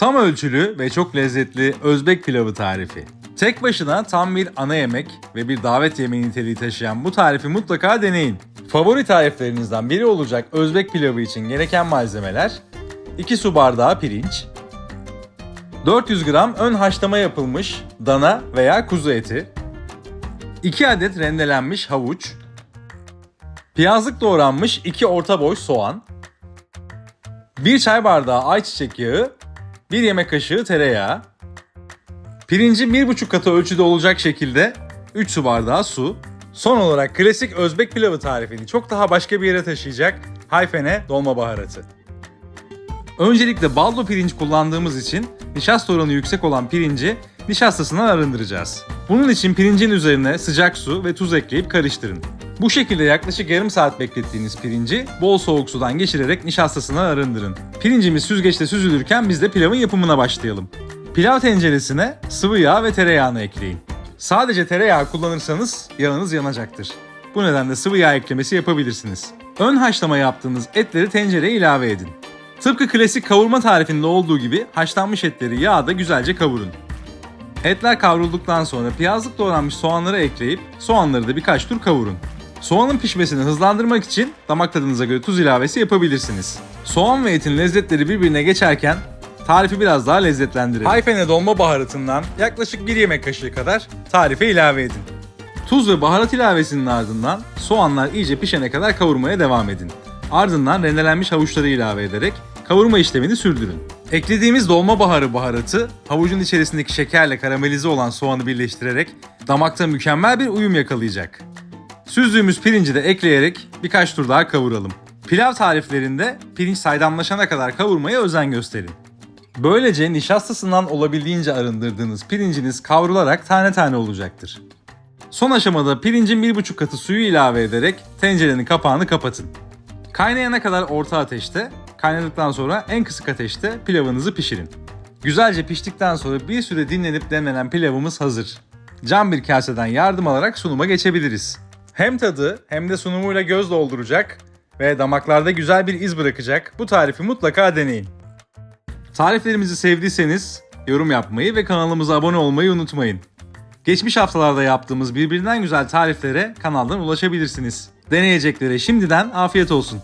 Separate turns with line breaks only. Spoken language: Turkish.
Tam ölçülü ve çok lezzetli Özbek pilavı tarifi. Tek başına tam bir ana yemek ve bir davet yemeği niteliği taşıyan bu tarifi mutlaka deneyin. Favori tariflerinizden biri olacak Özbek pilavı için gereken malzemeler 2 su bardağı pirinç, 400 gram ön haşlama yapılmış dana veya kuzu eti, 2 adet rendelenmiş havuç, piyazlık doğranmış 2 orta boy soğan, 1 çay bardağı ayçiçek yağı, 1 yemek kaşığı tereyağı, pirinci 1,5 katı ölçüde olacak şekilde 3 su bardağı su, son olarak klasik Özbek pilavı tarifini çok daha başka bir yere taşıyacak hayfene dolma baharatı. Öncelikle baldo pirinç kullandığımız için nişasta oranı yüksek olan pirinci nişastasından arındıracağız. Bunun için pirincin üzerine sıcak su ve tuz ekleyip karıştırın. Bu şekilde yaklaşık yarım saat beklettiğiniz pirinci bol soğuk sudan geçirerek nişastasından arındırın. Pirincimiz süzgeçte süzülürken biz de pilavın yapımına başlayalım. Pilav tenceresine sıvı yağ ve tereyağını ekleyin. Sadece tereyağı kullanırsanız yağınız yanacaktır. Bu nedenle sıvı yağ eklemesi yapabilirsiniz. Ön haşlama yaptığınız etleri tencereye ilave edin. Tıpkı klasik kavurma tarifinde olduğu gibi haşlanmış etleri yağda güzelce kavurun. Etler kavrulduktan sonra piyazlık doğranmış soğanları ekleyip soğanları da birkaç tur kavurun. Soğanın pişmesini hızlandırmak için damak tadınıza göre tuz ilavesi yapabilirsiniz. Soğan ve etin lezzetleri birbirine geçerken tarifi biraz daha lezzetlendirin. Hayfene dolma baharatından yaklaşık 1 yemek kaşığı kadar tarife ilave edin. Tuz ve baharat ilavesinin ardından soğanlar iyice pişene kadar kavurmaya devam edin. Ardından rendelenmiş havuçları ilave ederek kavurma işlemini sürdürün. Eklediğimiz dolma baharı baharatı havucun içerisindeki şekerle karamelize olan soğanı birleştirerek damakta mükemmel bir uyum yakalayacak. Süzdüğümüz pirinci de ekleyerek birkaç tur daha kavuralım. Pilav tariflerinde pirinç saydamlaşana kadar kavurmaya özen gösterin. Böylece nişastasından olabildiğince arındırdığınız pirinciniz kavrularak tane tane olacaktır. Son aşamada pirincin 1,5 katı suyu ilave ederek tencerenin kapağını kapatın. Kaynayana kadar orta ateşte, kaynadıktan sonra en kısık ateşte pilavınızı pişirin. Güzelce piştikten sonra bir süre dinlenip demlenen pilavımız hazır. Cam bir kaseden yardım alarak sunuma geçebiliriz. Hem tadı hem de sunumuyla göz dolduracak ve damaklarda güzel bir iz bırakacak bu tarifi mutlaka deneyin. Tariflerimizi sevdiyseniz yorum yapmayı ve kanalımıza abone olmayı unutmayın. Geçmiş haftalarda yaptığımız birbirinden güzel tariflere kanaldan ulaşabilirsiniz. Deneyeceklere şimdiden afiyet olsun.